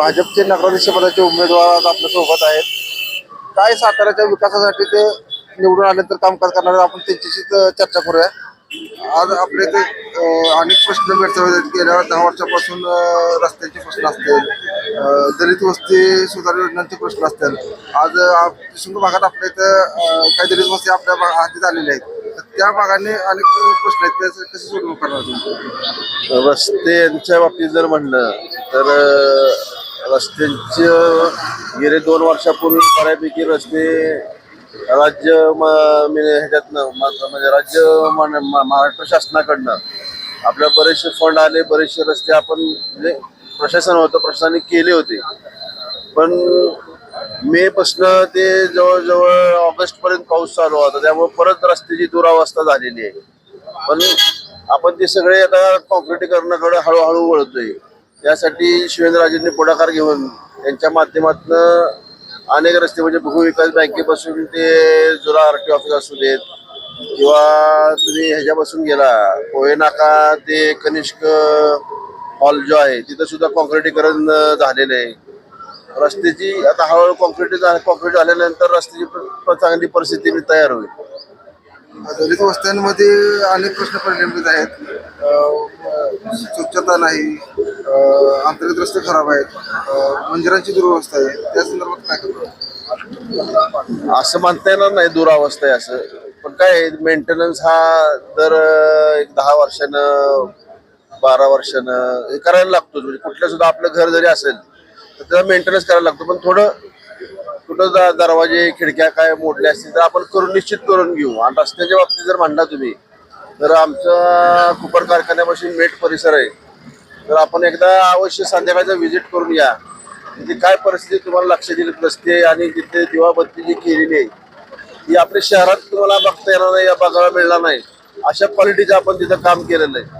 भाजपचे नगराध्यक्षपदाचे उमेदवार आज आपल्यासोबत आहेत. काय साताऱ्याच्या विकासासाठी ते निवडून आल्यानंतर कामकाज करणार आहेत, आपण त्यांच्याशी चर्चा करूया. आज आपले इथे अनेक प्रश्न भेटतात गेल्या दहा वर्षापासून रस्त्यांचे प्रश्न असतील दलित वस्ती सुधार योजनांचे प्रश्न असतील. आज शिंग भागात आपल्या इथं काही दलित वस्ती आपल्या भा- हाती आलेल्या आहेत. तर त्या भागाने अनेक प्रश्न आहेत. त्याचं कसे सुरू करणार तुम्ही? रस्त्यांच्या बाबतीत जर म्हणलं तर अं, रस्त्यांचं गेले दोन वर्षापूर्वी बऱ्यापैकी रस्ते राज्य म- ह्याच्यातनं म्हणजे राज्य म- महाराष्ट्र शासनाकडनं. आपल्या बरेचसे फंड आले बरेचसे रस्ते आपण म्हणजे प्रशासन होतं प्रशासनाने केले होते. पण मे ते जवळजवळ ऑगस्ट पर्यंत पाऊस चालू होता त्यामुळे परत रस्त्याची दुरावस्था झालेली आहे. पण आपण ते सगळे आता कॉन्क्रिटीकरणाकडे हळूहळू वळतोय. यासाठी शिवेंद्रराजेंनी पुढाकार घेऊन त्यांच्या माध्यमातून अनेक रस्ते म्हणजे भूविकास बँकेपासून ते जुना आर टी ऑफिस असू देत किंवा तुम्ही ह्याच्यापासून गेला पोहे नाका ते कनिष्क हॉल जो आहे तिथं सुद्धा कॉन्क्रिटीकरण झालेलं आहे. रस्त्याची आता हळूहळू कॉन्क्रीट कॉन्क्रीट झाल्यानंतर रस्त्याची चांगली परिस्थिती तयार होईल. दलित वस्त्यांमध्ये अनेक प्रश्न प्रलंबित आहेत. स्वच्छता नाही अंतर्गत रस्ते खराब आहेत मंदिरांची दुरवस्था आहे त्या संदर्भात काय करतो असं म्हणता येणार नाही दुरावस्था आहे असं. पण काय मेंटेनन्स हा दर एक दहा वर्षानं बारा वर्षानं हे करायला लागतो म्हणजे कुठलं सुद्धा आपलं घर जरी असेल तर त्याचा मेंटेनन्स करायला लागतो. पण थोडं कुठं दरवाजे खिडक्या काय मोडले असतील तर आपण करून निश्चित करून घेऊ. आणि रस्त्याच्या बाबतीत जर म्हणला तुम्ही तर आमचा कुपर कारखान्यापासून मेट परिसर आहे. तर आपण एकदा अवश्य संध्याकाळचा व्हिजिट करून या. तिथे काय परिस्थिती तुम्हाला लक्ष दिली नसते आणि तिथे दिवाबत्ती जी केलेली आहे ती आपल्या शहरात तुम्हाला बघता येणार नाही या बघायला मिळणार नाही. अशा क्वालिटीचं आपण तिथं काम केलेलं आहे.